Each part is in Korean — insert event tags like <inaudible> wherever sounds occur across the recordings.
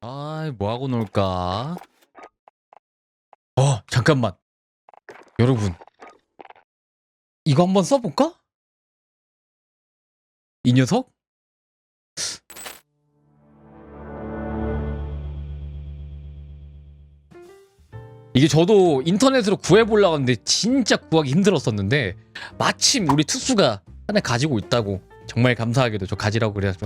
아, 뭐 하고 놀까? 어, 잠깐만. 여러분. 이거 한번 써볼까? 이 녀석? 이게 저도 인터넷으로 구해보려고 하는데 진짜 구하기 힘들었었는데 마침 우리 투수가 하나 가지고 있다고 정말 감사하게도 저 가지라고 그래가지고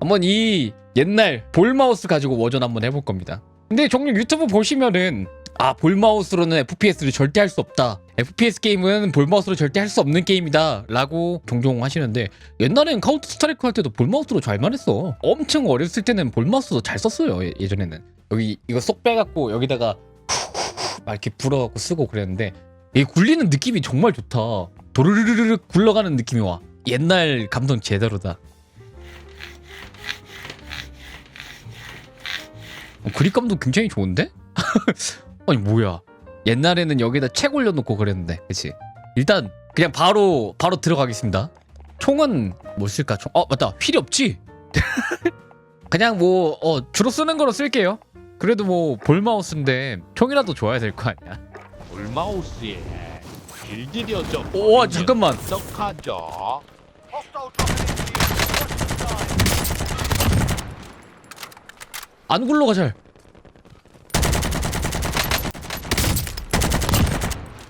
한번 이 옛날 볼마우스 가지고 워전 한번 해볼 겁니다. 근데 종종 유튜브 보시면은 아 볼마우스로는 FPS를 절대 할 수 없다. FPS 게임은 볼마우스로 절대 할 수 없는 게임이다. 라고 종종 하시는데 옛날엔 카운터 스트라이크 할 때도 볼마우스로 잘만 했어. 엄청 어렸을 때는 볼마우스도 잘 썼어요. 예- 예전에는. 여기 이거 쏙 빼갖고 여기다가 <laughs> 막 이렇게 불어갖고 쓰고 그랬는데 이 굴리는 느낌이 정말 좋다. 도르르르르 굴러가는 느낌이 와. 옛날 감성 제대로다. 어, 그립감도 굉장히 좋은데? <laughs> 아니 뭐야? 옛날에는 여기다 책 올려놓고 그랬는데, 그렇지? 일단 그냥 바로 바로 들어가겠습니다. 총은 뭐 쓸까? 총? 어 맞다, 휠이 없지? <laughs> 그냥 뭐 어, 주로 쓰는 거로 쓸게요. 그래도 뭐 볼마우스인데 총이라도 줘야 될 거 아니야? 볼마우스에 길들여져 오 와, 잠깐만. 어떡하죠? 안 굴러가 잘.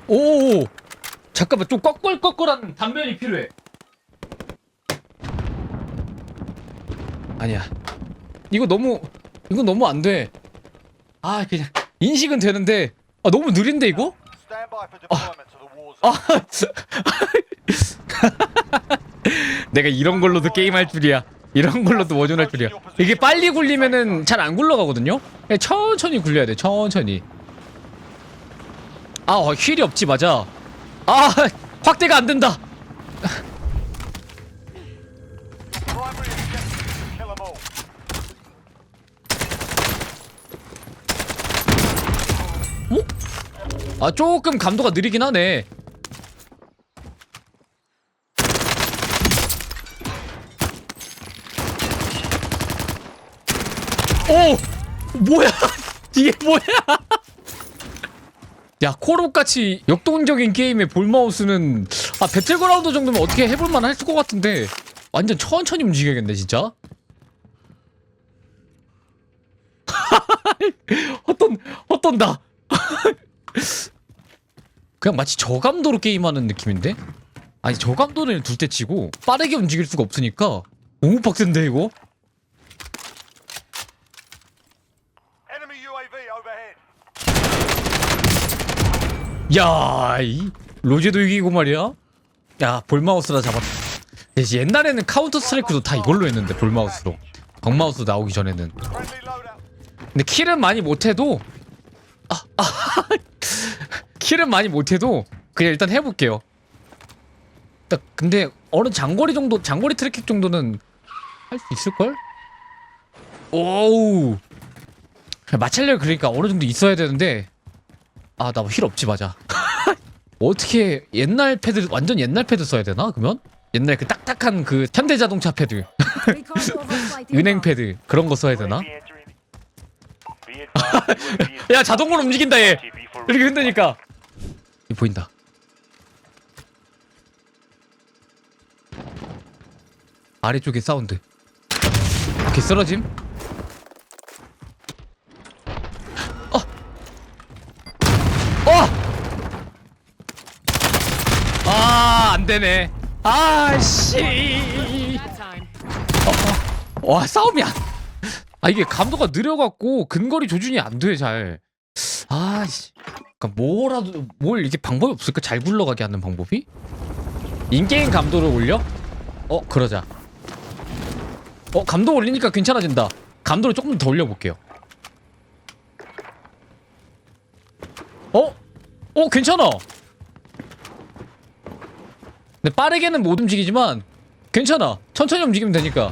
오, 잠깐만 좀 꺼끌꺼끌한 단면이 필요해. 아니야. 이거 너무 이거 너무 안 돼. 아 그냥 인식은 되는데 아 너무 느린데 이거? 아, <laughs> 내가 이런 걸로도 게임할 줄이야. 이런 걸로도 워전할 줄이야. 이게 빨리 굴리면은 잘 안 굴러가거든요. 그냥 천천히 굴려야 돼. 천천히. 아, 어, 휠이 없지 맞아. 아, 확대가 안 된다. 아, 조금 감도가 느리긴 하네. 오! 뭐야? <laughs> 이게 뭐야? 야, 콜옵같이 역동적인 게임의 볼마우스는 아, 배틀그라운드 정도면 어떻게 해볼만 할 것 같은데 완전 천천히 움직여야겠네, 진짜. <laughs> 헛돈, 헛돈다. <laughs> 그냥 마치 저감도로 게임하는 느낌인데? 아니, 저감도를 둘 때 치고 빠르게 움직일 수가 없으니까 너무 빡센데, 이거? Enemy UAV overhead. 야, 이 로제도 이기고 말이야. 야, 볼마우스라 잡았다. 옛날에는 카운터 스트라이크도 다 이걸로 했는데 볼마우스로. 광마우스 나오기 전에는. 근데 킬은 많이 못해도 아, 아 <laughs> 킬은 많이 못해도 그냥 일단 해볼게요. 딱 근데 어느 장거리 정도 장거리 트래킥 정도는 할 수 있을 걸? 오우 마찰력 그러니까 어느 정도 있어야 되는데 아 나 힐 없지 맞아. 어떻게 옛날 패드 완전 옛날 패드 써야 되나 그러면? 옛날 그 딱딱한 그 현대자동차 패드, <laughs> 은행 패드 그런 거 써야 되나? <laughs> 야 자동으로 움직인다 얘 이렇게 흔드니까 이 보인다 아래쪽에 사운드 오케이 쓰러짐 어! 어! 아 안 되네 아씨 어, 어. 와 싸움이야 아 이게 감도가 느려갖고 근거리 조준이 안 돼 잘. 아씨. 그러니까 뭐라도 뭘 이게 방법이 없을까? 잘 굴러가게 하는 방법이? 인게임 감도를 올려? 어 그러자. 어 감도 올리니까 괜찮아진다. 감도를 조금 더 올려볼게요. 어? 어 괜찮아. 근데 빠르게는 못 움직이지만 괜찮아. 천천히 움직이면 되니까.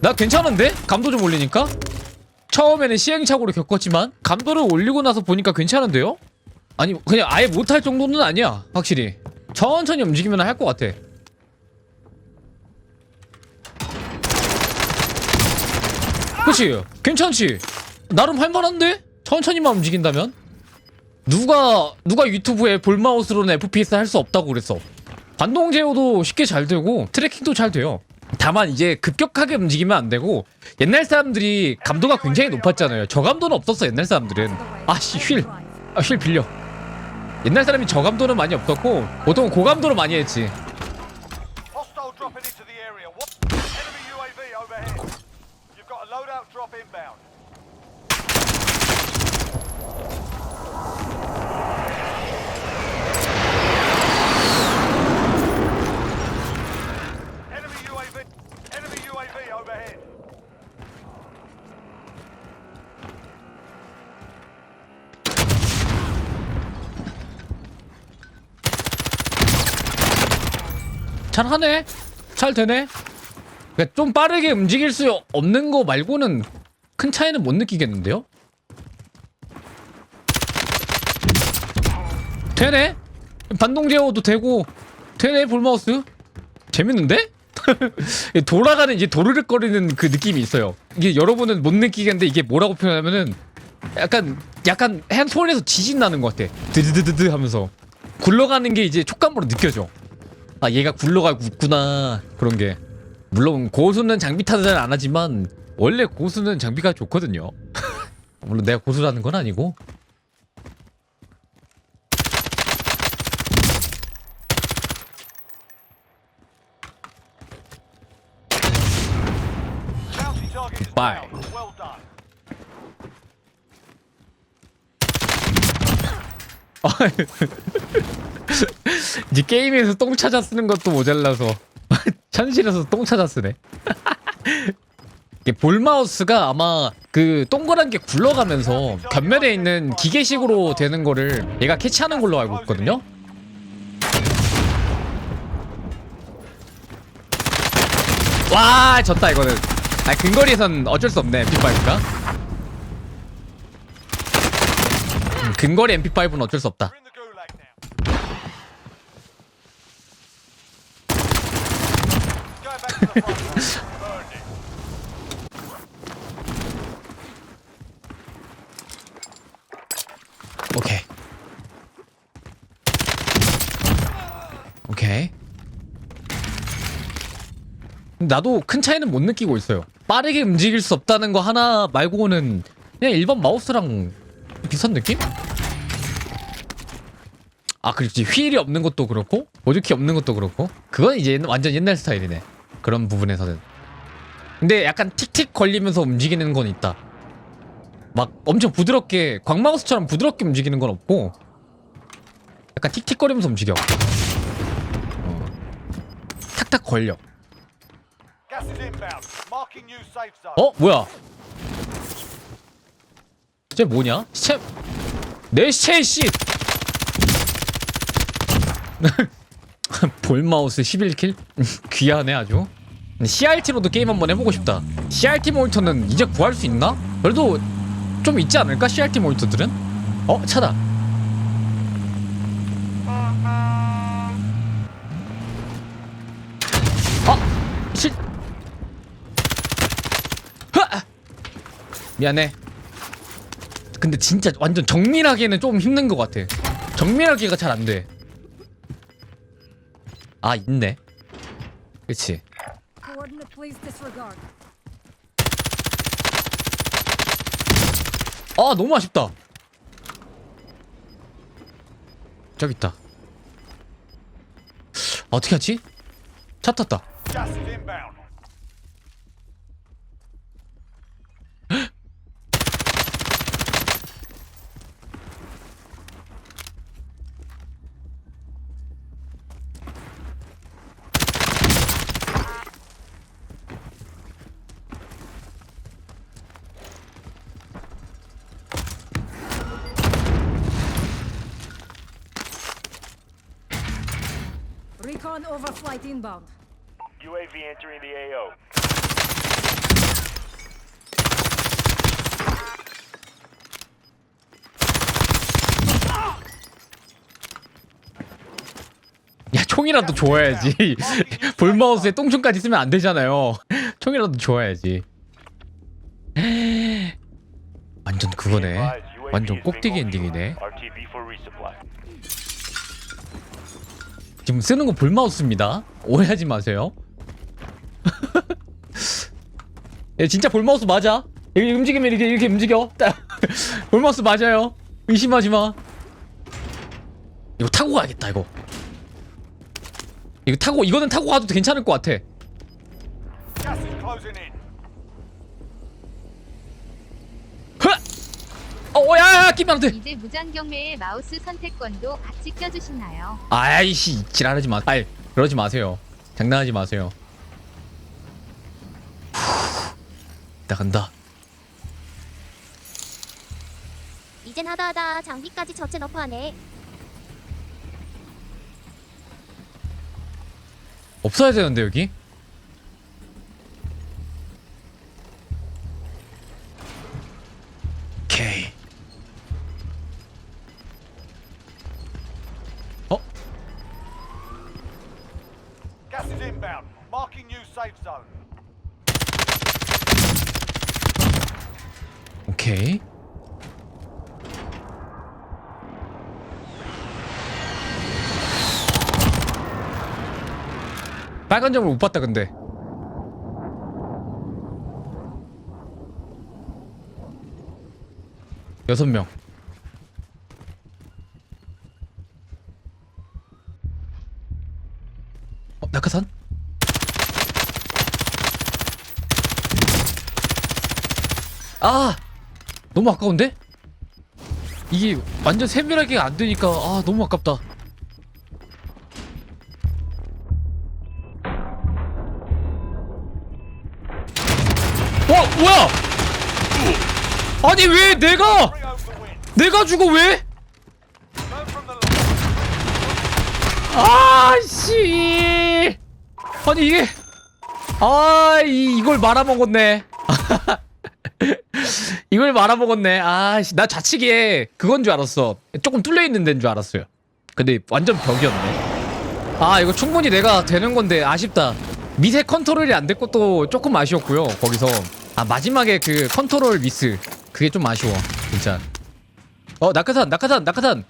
나 괜찮은데? 감도 좀 올리니까? 처음에는 시행착오를 겪었지만 감도를 올리고 나서 보니까 괜찮은데요? 아니 그냥 아예 못할 정도는 아니야 확실히 천천히 움직이면 할 것 같아 그치? 괜찮지? 나름 할만한데? 천천히만 움직인다면? 누가 누가 유튜브에 볼마우스로는 FPS 할 수 없다고 그랬어. 반동 제어도 쉽게 잘 되고 트래킹도 잘 돼요. 다만 이제 급격하게 움직이면 안 되고 옛날 사람들이 감도가 굉장히 높았잖아요. 저감도는 없었어 옛날 사람들은. 아씨 휠. 아, 휠 빌려. 옛날 사람이 저감도는 많이 없었고 보통 고감도로 많이 했지. Drop inbound. Enemy UAV. Enemy UAV overhead. 잘 하네. 잘 되네. 그러니까 좀 빠르게 움직일 수 없는 거 말고는 큰 차이는 못 느끼겠는데요? 되네. 반동 제어도 되고 되네 볼마우스. 재밌는데? <laughs> 돌아가는 이제 도르륵거리는 그 느낌이 있어요. 이게 여러분은 못 느끼겠는데 이게 뭐라고 표현하면은 약간 약간 핸드폰에서 지진 나는 것 같아. 드드드드드 하면서 굴러가는 게 이제 촉감으로 느껴져. 아 얘가 굴러가고 있구나. 그런 게. 물론 고수는 장비 탓은 안 하지만 원래 고수는 장비가 좋거든요. <laughs> 물론 내가 고수라는 건 아니고. is <laughs> 이제 게임에서 똥 찾아 쓰는 것도 모자라서 <laughs> 현실에서 똥 찾아 쓰네. 볼마우스가 아마 그 동그란 게 굴러가면서 곁면에 있는 기계식으로 되는 거를 얘가 캐치하는 걸로 알고 있거든요. 와 졌다 이거는. 아 근거리에선 어쩔 수 없네 MP5가. 음, 근거리 MP5는 어쩔 수 없다 오케이. 오케이. 나도 큰 차이는 못 느끼고 있어요. 빠르게 움직일 수 없다는 거 하나 말고는 그냥 일반 마우스랑 비슷한 느낌? 아, 그렇지. 휠이 없는 것도 그렇고, 보조키 없는 것도 그렇고. 그건 이제 완전 옛날 스타일이네. 그런 부분에서는. 근데 약간 틱틱 걸리면서 움직이는 건 있다. 막 엄청 부드럽게 광마우스처럼 부드럽게 움직이는 건 없고 약간 틱틱거리면서 움직여 어. 탁탁 걸려. 어? 뭐야 쟤 뭐냐? 시체 내 시체 씨 <laughs> <laughs> 볼마우스 11킬? <laughs> 귀하네 아주 CRT로도 게임 한번 해보고 싶다 CRT 모니터는 이제 구할 수 있나? 그래도 좀 있지 않을까? CRT 모니터들은? 어? 차다 아! 실... 미안해 근데 진짜 완전 정밀하게는 좀 힘든 것 같아 정밀하게가 잘 안돼 아 있네 그치. 아 너무 아쉽다 저기 있다 아, 어떻게 하지? 차 탔다 Recon overflight inbound. UAV entering the AO. 야 총이라도 좋아야지. 볼마우스에 <laughs> 똥총까지 쓰면 안 되잖아요. <laughs> 총이라도 좋아야지. <gasps> 완전 그거네. 완전 꼭대기 엔딩이네 지금 쓰는 거 볼마우스입니다. 오해하지 마세요. <laughs> 예, 진짜 볼마우스 맞아? 여기 움직이면 이렇게 이렇게 움직여? 딱. <laughs> 볼마우스 맞아요. 의심하지 마. 이거 타고 가야겠다 이거. 이거 타고 이거는 타고 가도 괜찮을 것 같아. 끼면 안 돼. 이제 무장경매의 마우스 선택권도 같이 껴주시나요? 아이씨, 지랄하지 마. 아이, 그러지 마세요. 장난하지 마세요. 나 간다. 이젠 하다하다 장비까지 저체 너프하네. 없어야 되는데 여기. Safe zone. 오케이. 빨간 점을 못 봤다 근데. 여섯 명. 어, 낙하산? 아! 너무 아까운데? 이게 완전 세밀하게 안 되니까 아 너무 아깝다. 와 뭐야? 아니 왜 내가. 내가 죽어 왜? 아씨 아니 이게 아 이, 이걸 말아먹었네 <laughs> 이걸 말아먹었네. 아씨 나 좌측에 그건 줄 알았어. 조금 뚫려있는 데인 줄 알았어요. 근데 완전 벽이었네. 아 이거 충분히 내가 되는 건데 아쉽다. 밑에 컨트롤이 안 될 것도 조금 아쉬웠고요 거기서. 아 마지막에 그 컨트롤 미스. 그게 좀 아쉬워 진짜. 어 낙하산 낙하산 낙하산!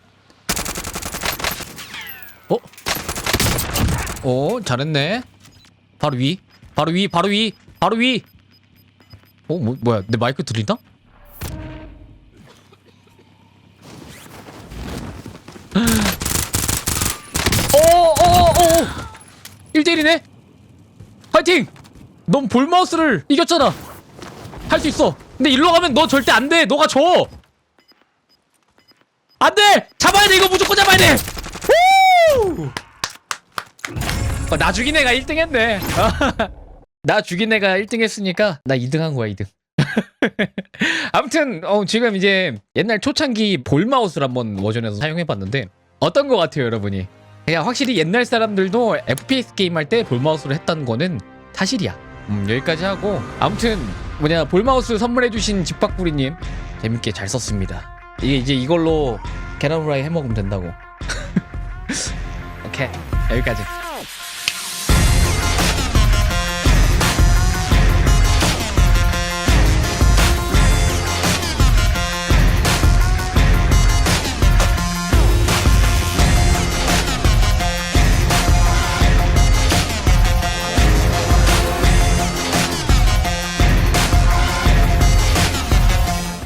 어? 어 잘했네. 바로 위. 바로 위 바로 위 바로 위! 어? 뭐, 뭐야? 내 마이크 들리나? 어어어 1대1이네. 파이팅! 넌 볼마우스를 이겼잖아. 할 수 있어. 근데 일로 가면 너 절대 안돼. 너가 져. 안돼! 잡아야 돼. 이거 무조건 잡아야 돼. 후! 어, 나 죽인 애가 1등 했네. <laughs> 나 죽인 애가 1등 했으니까 나 2등 한 거야 2등. <laughs> 아무튼 어, 지금 이제 옛날 초창기 볼마우스를 한번 버전에서 사용해봤는데 어떤 거 같아요 여러분이 그냥 확실히 옛날 사람들도 FPS 게임 할 때 볼마우스를 했다는 거는 사실이야. 음, 여기까지 하고. 아무튼 뭐냐 볼마우스 선물해주신 집박구리님 재밌게 잘 썼습니다. 이게 이제 이걸로 계란 후라이 해 먹으면 된다고. <laughs> 오케이 여기까지